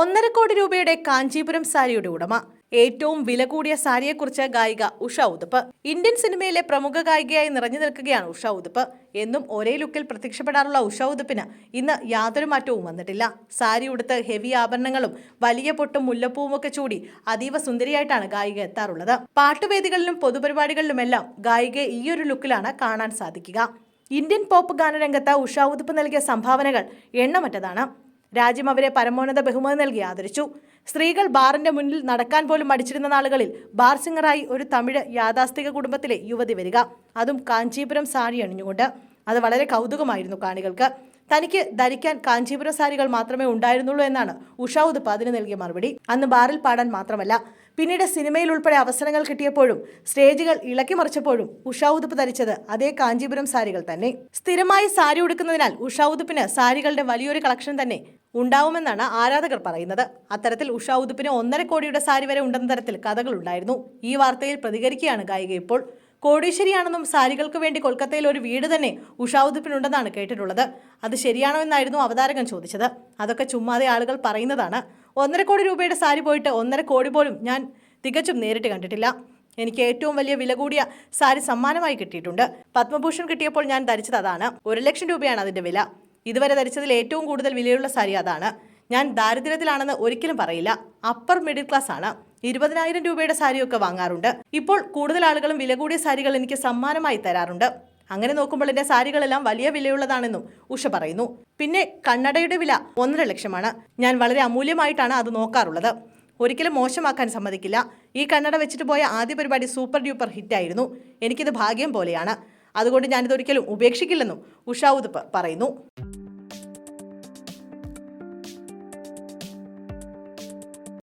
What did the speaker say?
ഒന്നര കോടി രൂപയുടെ കാഞ്ചീപുരം സാരിയുടെ ഉടമ. ഏറ്റവും വില കൂടിയ സാരിയെക്കുറിച്ച് ഗായിക ഉഷ ഉതുപ്പ്. ഇന്ത്യൻ സിനിമയിലെ പ്രമുഖ ഗായികയായി നിറഞ്ഞു നിൽക്കുകയാണ് ഉഷ ഉതുപ്പ്. എന്നും ഒരേ ലുക്കിൽ പ്രത്യക്ഷപ്പെടാറുള്ള ഉഷ ഉതുപ്പിന് ഇന്ന് യാതൊരു മാറ്റവും വന്നിട്ടില്ല. സാരി ഉടുത്ത് ഹെവി ആഭരണങ്ങളും വലിയ പൊട്ടും മുല്ലപ്പൂവും ഒക്കെ ചൂടി അതീവ സുന്ദരിയായിട്ടാണ് ഗായിക എത്താറുള്ളത്. പാട്ടുവേദികളിലും പൊതുപരിപാടികളിലുമെല്ലാം ഗായികയെ ഈയൊരു ലുക്കിലാണ് കാണാൻ സാധിക്കുക. ഇന്ത്യൻ പോപ്പ് ഗാനരംഗത്ത് ഉഷ ഉതുപ്പ് നൽകിയ സംഭാവനകൾ എണ്ണമറ്റതാണ്. രാജ്യം അവരെ പരമോന്നത ബഹുമതി നൽകി ആദരിച്ചു. സ്ത്രീകൾ ബാറിന്റെ മുന്നിൽ നടക്കാൻ പോലും മടിച്ചിരുന്ന നാളുകളിൽ ബാർ സിംഗറായി ഒരു തമിഴ് യാഥാസ്ഥിക കുടുംബത്തിലെ യുവതി വരിക. അതും കാഞ്ചീപുരം സാരി അണിഞ്ഞുകൊണ്ട്. അത് വളരെ കൗതുകമായിരുന്നു കാണികൾക്ക്. തനിക്ക് ധരിക്കാൻ കാഞ്ചീപുരം സാരികൾ മാത്രമേ ഉണ്ടായിരുന്നുള്ളൂ എന്നാണ് ഉഷ ഉദ്പാദിന് നൽകിയ മറുപടി. അന്ന് ബാറിൽ പാടാൻ മാത്രമല്ല പിന്നീട് സിനിമയിൽ ഉൾപ്പെടെ അവസരങ്ങൾ കിട്ടിയപ്പോഴും സ്റ്റേജുകൾ ഇളക്കി മറിച്ചപ്പോഴും ഉഷാവുതുപ്പ് ധരിച്ചത് അതേ കാഞ്ചീപുരം സാരികൾ തന്നെ. സ്ഥിരമായി സാരി ഉടുക്കുന്നതിനാൽ ഉഷാവുതുപ്പിന് സാരികളുടെ വലിയൊരു കളക്ഷൻ തന്നെ ഉണ്ടാവുമെന്നാണ് ആരാധകർ പറയുന്നത്. അത്തരത്തിൽ ഉഷാ ഉതുപ്പിന് ഒന്നര കോടിയുടെ സാരി വരെ ഉണ്ടെന്ന തരത്തിൽ കഥകൾ ഉണ്ടായിരുന്നു. ഈ വാർത്തയിൽ പ്രതികരിക്കുകയാണ് ഗായിക ഇപ്പോൾ. കോടീശ്വരിയാണെന്നും സാരികൾക്ക് വേണ്ടി കൊൽക്കത്തയിൽ ഒരു വീട് തന്നെ ഉഷാവുദിപ്പിനുണ്ടെന്നാണ് കേട്ടിട്ടുള്ളത്. അത് ശരിയാണോ എന്നായിരുന്നു അവതാരകൻ ചോദിച്ചത്. അതൊക്കെ ചുമ്മാതെ ആളുകൾ പറയുന്നതാണ്. ഒന്നര കോടി രൂപയുടെ സാരി പോയിട്ട് ഒന്നര കോടി പോലും ഞാൻ തികച്ചും നേരിട്ട് കണ്ടിട്ടില്ല. എനിക്ക് ഏറ്റവും വലിയ വില കൂടിയ സാരി സമ്മാനമായി കിട്ടിയിട്ടുണ്ട്. പത്മഭൂഷൺ കിട്ടിയപ്പോൾ ഞാൻ ധരിച്ചത് അതാണ്. ഒരു ലക്ഷം രൂപയാണ് അതിന്റെ വില. ഇതുവരെ ധരിച്ചതിൽ ഏറ്റവും കൂടുതൽ വിലയുള്ള സാരി അതാണ്. ഞാൻ ദാരിദ്ര്യത്തിലാണെന്ന് ഒരിക്കലും പറയില്ല. അപ്പർ മിഡിൽ ക്ലാസ് ആണ്. ഇരുപതിനായിരം രൂപയുടെ സാരിയൊക്കെ വാങ്ങാറുണ്ട്. ഇപ്പോൾ കൂടുതൽ ആളുകളും വില കൂടിയ സാരികൾ എനിക്ക് സമ്മാനമായി തരാറുണ്ട്. അങ്ങനെ നോക്കുമ്പോൾ എന്റെ സാരികളെല്ലാം വലിയ വിലയുള്ളതാണെന്നും ഉഷ പറയുന്നു. പിന്നെ കണ്ണടയുടെ വില ഒന്നര ലക്ഷമാണ്. ഞാൻ വളരെ അമൂല്യമായിട്ടാണ് അത് നോക്കാറുള്ളത്. ഒരിക്കലും മോശമാക്കാൻ സമ്മതിക്കില്ല. ഈ കണ്ണട വെച്ചിട്ട് പോയ ആദ്യ പരിപാടി സൂപ്പർ ഡ്യൂപ്പർ ഹിറ്റായിരുന്നു. എനിക്കിത് ഭാഗ്യം പോലെയാണ്. അതുകൊണ്ട് ഞാനിതൊരിക്കലും ഉപേക്ഷിക്കില്ലെന്നും ഉഷ ഉതുപ്പ് പറയുന്നു.